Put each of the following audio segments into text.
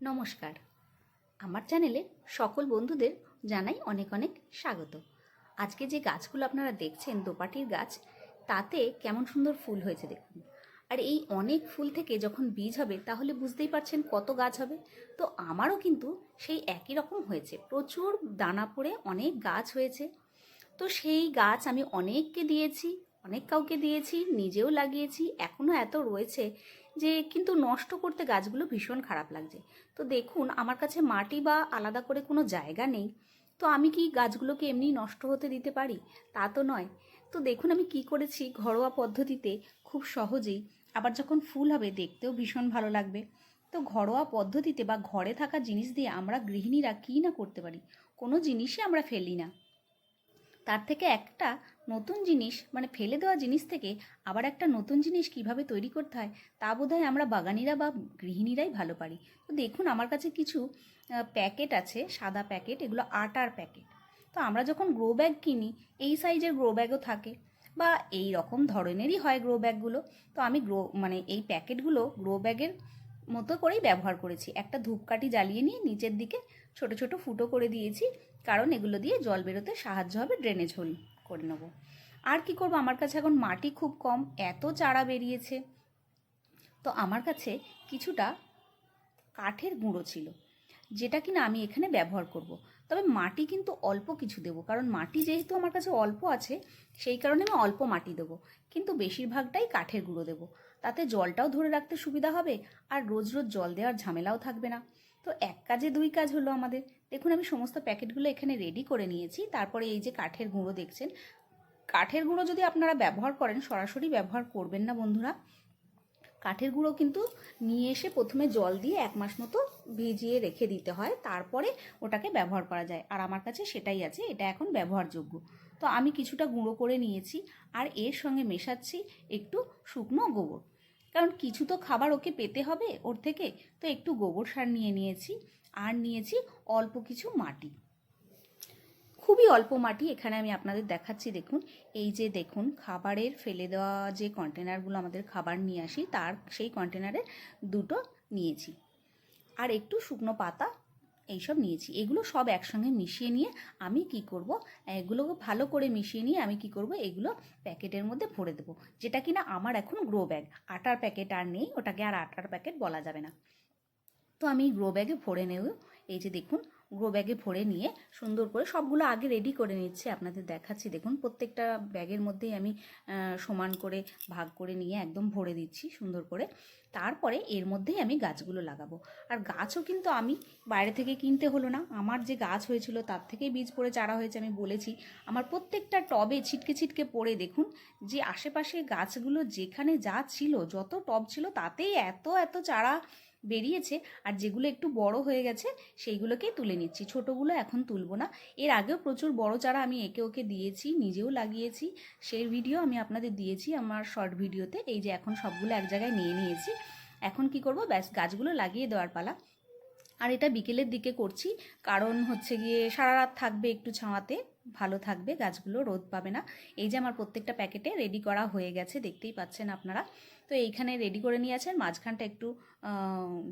নমস্কার। আমার চ্যানেলে সকল বন্ধুদের জানাই অনেক অনেক স্বাগত। আজকে যে গাছগুলো আপনারা দেখছেন, দোপাটির গাছ, তাতে কেমন সুন্দর ফুল হয়েছে দেখুন। আর এই অনেক ফুল থেকে যখন বীজ হবে, তাহলে বুঝতেই পারছেন কত গাছ হবে। তো আমারও কিন্তু সেই একই রকম হয়েছে। প্রচুর দানা পড়ে অনেক গাছ হয়েছে। তো সেই গাছ আমি অনেককে দিয়েছি, অনেক কাউকে দিয়েছি, নিজেও লাগিয়েছি এখনও এত রয়েছে যে কিন্তু নষ্ট করতে গাছগুলো ভীষণ খারাপ লাগছে। তো দেখুন, আমার কাছে মাটি বা আলাদা করে কোনো জায়গা নেই। তো আমি কি গাছগুলোকে এমনি নষ্ট হতে দিতে পারি? তা তো নয়। তো দেখুন, আমি কি করেছি? ঘরোয়া পদ্ধতিতে খুব সহজেই আবার যখন ফুল হবে, দেখতেও ভীষণ ভালো লাগবে। তো ঘরোয়া পদ্ধতিতে বা ঘরে থাকা জিনিস দিয়ে আমরা গৃহিণীরা কী না করতে পারি? কোনো জিনিসই আমরা ফেলি না। তার থেকে একটা নতুন জিনিস মানে ফেলে দেওয়া জিনিস থেকে আবার একটা নতুন জিনিস কীভাবে তৈরি করতে হয়, তা বোধহয় আমরা বাগানিরা বা গৃহিণীরাই ভালো পারি। তো দেখুন, আমার কাছে কিছু প্যাকেট আছে, সাদা প্যাকেট, এগুলো আটার প্যাকেট। তো আমরা যখন গ্রো ব্যাগ কিনি, এই সাইজের গ্রো ব্যাগও থাকে বা এই রকম ধরনেরই হয় গ্রো ব্যাগগুলো। তো আমি গ্রো মানে এই প্যাকেটগুলো গ্রো ব্যাগের মতো করেই ব্যবহার করেছি। একটা ধূপকাঠি জ্বালিয়ে নিয়ে নিচের দিকে ছোট ছোট ফুটো করে দিয়েছি, কারণ এগুলো দিয়ে জল বেরোতে সাহায্য হবে ড্রেনেজ হোল করে নেব। আর কি করব? আমার কাছে এখন মাটি খুব কম, এত চারা বেরিয়েছে। তো আমার কাছে কিছুটা কাঠের গুঁড়ো ছিল, যেটা কিনা আমি এখানে ব্যবহার করব। তবে মাটি কিন্তু অল্প কিছু দেবো, কারণ মাটি যেহেতু আমার কাছে অল্প আছে, সেই কারণে আমি অল্প মাটি দেবো। কিন্তু বেশিরভাগটাই কাঠের গুঁড়ো দেবো। তাতে জলটাও ধরে রাখতে সুবিধা হবে আর রোজ রোজ জল দেওয়ার ঝামেলাও থাকবে না। তো এক কাজে দুই কাজ হলো আমাদের। দেখুন, আমি সমস্ত প্যাকেটগুলো এখানে রেডি করে নিয়েছি। তারপরে এই যে কাঠের গুঁড়ো দেখছেন, কাঠের গুঁড়ো যদি আপনারা ব্যবহার করেন, সরাসরি ব্যবহার করবেন না বন্ধুরা। কাঠের গুঁড়ো কিন্তু নিয়ে এসে প্রথমে জল দিয়ে এক মাস মতো ভিজিয়ে রেখে দিতে হয়। তারপরে ওটাকে ব্যবহার করা যায়। আর আমার কাছে সেটাই আছে, এটা এখন ব্যবহারযোগ্য। তো আমি কিছুটা গুঁড়ো করে নিয়েছি আর এর সঙ্গে মেশাচ্ছি একটু শুকনো গোবর। কারণ কিছু তো খাবার ওকে পেতে হবে ওর থেকে, তো একটু গোবর সার নিয়ে নিয়েছি আর নিয়েছি অল্প কিছু মাটি। খুবই অল্প মাটি এখানে আমি আপনাদের দেখাচ্ছি, দেখুন। এই যে দেখুন, খাবারের ফেলে দেওয়া যে কন্টেনারগুলো আমাদের খাবার নিয়ে আসি, তার সেই কন্টেনারে দুটো নিয়েছি। আর একটু শুকনো পাতা এইসব নিয়েছি। এগুলো সব একসঙ্গে মিশিয়ে নিয়ে আমি কি করব? এগুলো ভালো করে মিশিয়ে নিয়ে আমি কি করব? এগুলো প্যাকেটের মধ্যে ভরে দেবো, যেটা কিনা আমার এখন গ্রো ব্যাগ। আটার প্যাকেট আর নেই, ওটাকে আর আটার প্যাকেট বলা যাবে না। তো আমি গ্রো ব্যাগে ভরে নেব। এই যে দেখুন গ্রো ব্যাগে ভরে নিয়ে সুন্দর করে সবগুলো আগে রেডি করে নিচ্ছে, আপনাদের দেখাচ্ছি। দেখুন, প্রত্যেকটা ব্যাগের মধ্যেই আমি সমান করে, ভাগ করে নিয়ে একদম ভরে দিচ্ছি সুন্দর করে। তারপরে এর মধ্যেই আমি গাছগুলো লাগাবো। আর গাছও কিন্তু আমি বাইরে থেকে কিনতে হলো না। আমার যে গাছ হয়েছিল, তার থেকেই বীজ পড়ে চারা হয়েছে আমি বলেছি। আমার প্রত্যেকটা টবে ছিটকে ছিটকে পড়ে, দেখুন, যে আশেপাশে গাছগুলো যেখানে যা ছিল, যত টব ছিল, তাতেই এত এত চারা বেরিয়েছে আর যেগুলো একটু বড় হয়ে গেছে সেইগুলোকেই তুলে নিচ্ছি। ছোটোগুলো এখন তুলবো না। এর আগেও প্রচুর বড় চারা আমি একে ওকে দিয়েছি, নিজেও লাগিয়েছি। সেই ভিডিও আমি আপনাদের দিয়েছি আমার শর্ট ভিডিওতে এই যে এখন সবগুলো এক জায়গায় নিয়ে নিয়েছি। এখন কি করব? ব্যাস গাছগুলো লাগিয়ে দেওয়ার পালা। আর এটা বিকেলের দিকে করছি। কারণ হচ্ছে গিয়ে সারা রাত থাকবে একটু ছাওয়াতে, ভালো থাকবে, গাছগুলো রোদ পাবে না। এই যে আমার প্রত্যেকটা প্যাকেটে রেডি করা হয়ে গেছে, দেখতেই পাচ্ছেন আপনারা। তো এইখানে রেডি করে নিয়ে আছেন মাঝখানটা একটু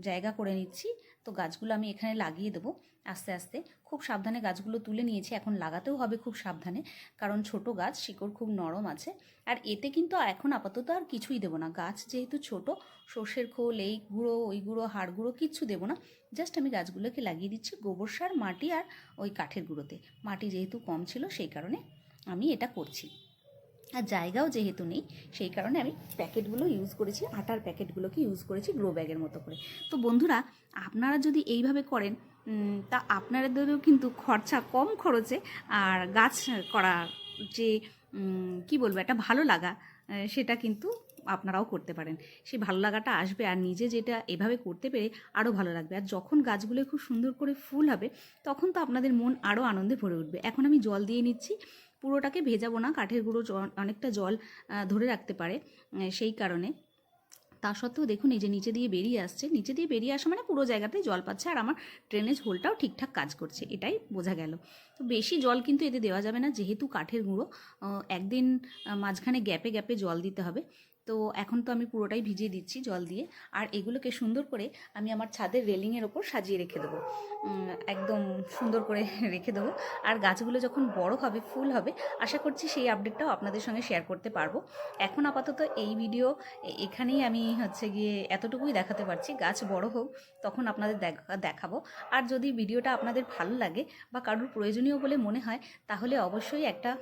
জায়গা করে নিচ্ছি। তো গাছগুলো আমি এখানে লাগিয়ে দেবো। আস্তে আস্তে খুব সাবধানে গাছগুলো তুলে নিয়েছি। এখন লাগাতেও হবে খুব সাবধানে, কারণ ছোট গাছ শিকড় খুব নরম আছে। আর এতে কিন্তু এখন আপাতত আর কিছুই দেবো না। গাছ যেহেতু ছোট, সর্ষের খোল, এই গুঁড়ো, ওই গুঁড়ো, হাড় গুঁড়ো কিচ্ছু দেবো না। জাস্ট আমি গাছগুলোকে লাগিয়ে দিচ্ছি গোবর সার, মাটি আর ওই কাঠের গুঁড়োতে। মাটি যেহেতু কম ছিল, সেই কারণে আমি এটা করছি। আর জায়গাও যেহেতু নেই, সেই কারণে আমি প্যাকেটগুলো ইউজ করেছি, আটার প্যাকেটগুলোকে ইউজ করেছি গ্রো ব্যাগের মতো করে। তো বন্ধুরা, আপনারা যদি এইভাবে করেন তা আপনাদেরও কিন্তু খরচা কম খরচে আর গাছ করা যে কি বলব, একটা ভালো লাগা সেটা কিন্তু আপনারাও করতে পারেন। সেই ভালো লাগাটা আসবে আর নিজে যেটা এভাবে করতে পেরে আরও ভালো লাগবে। আর যখন গাছগুলো খুব সুন্দর করে ফুল হবে, তখন তো আপনাদের মন আরও আনন্দে ভরে উঠবে। এখন আমি জল দিয়ে নিচ্ছি পুরোটাকে ভেজাবো না, কাঠের গুঁড়ো অনেকটা জল ধরে রাখতে পারে সেই কারণে। তা সত্ত্বেও দেখুন, এই যে নিচে দিয়ে বেরিয়ে আসছে, নিচে দিয়ে বেরিয়ে আসা মানে পুরো জায়গাতেই জল পাচ্ছে আর আমার ড্রেনেজ হোলটাও ঠিকঠাক কাজ করছে, এটাই বোঝা গেল। তো বেশি জল কিন্তু এতে দেওয়া যাবে না, যেহেতু কাঠের গুঁড়ো একদিন মাঝখানে গ্যাপে গ্যাপে জল দিতে হবে। তো এখন তো আমি পুরোটাই ভিজিয়ে দিচ্ছি জল দিয়ে। আর এগুলোকে সুন্দর করে আমি আমার ছাদের রেলিংয়ের ওপর সাজিয়ে রেখে দেবো। একদম সুন্দর করে রেখে দেবো। আর গাছগুলো যখন বড় হবে, ফুল হবে, আশা করছি সেই আপডেটটাও আপনাদের সঙ্গে শেয়ার করতে পারব। এখন আপাতত এই ভিডিও এখানেই আমি হচ্ছে গিয়ে এতটুকুই দেখাতে পারছি। গাছ বড় হোক, তখন আপনাদের দেখা- দেখাবো। আর যদি ভিডিওটা আপনাদের ভালো লাগে বা কারোর প্রয়োজনীয় বলে মনে হয়, তাহলে অবশ্যই একটা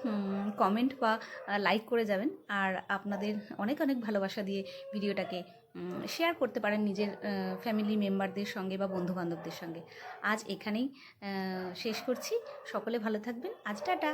কমেন্ট বা লাইক করে যাবেন। আর আপনাদের অনেক অনেক ভালোবাসা দিয়ে ভিডিওটাকে শেয়ার করতে পারেন নিজের ফ্যামিলি মেম্বারদের সঙ্গে বা বন্ধুবান্ধবদের সঙ্গে। আজ এখানেই শেষ করছি। সকলে ভালো থাকবেন। আজ টাটা।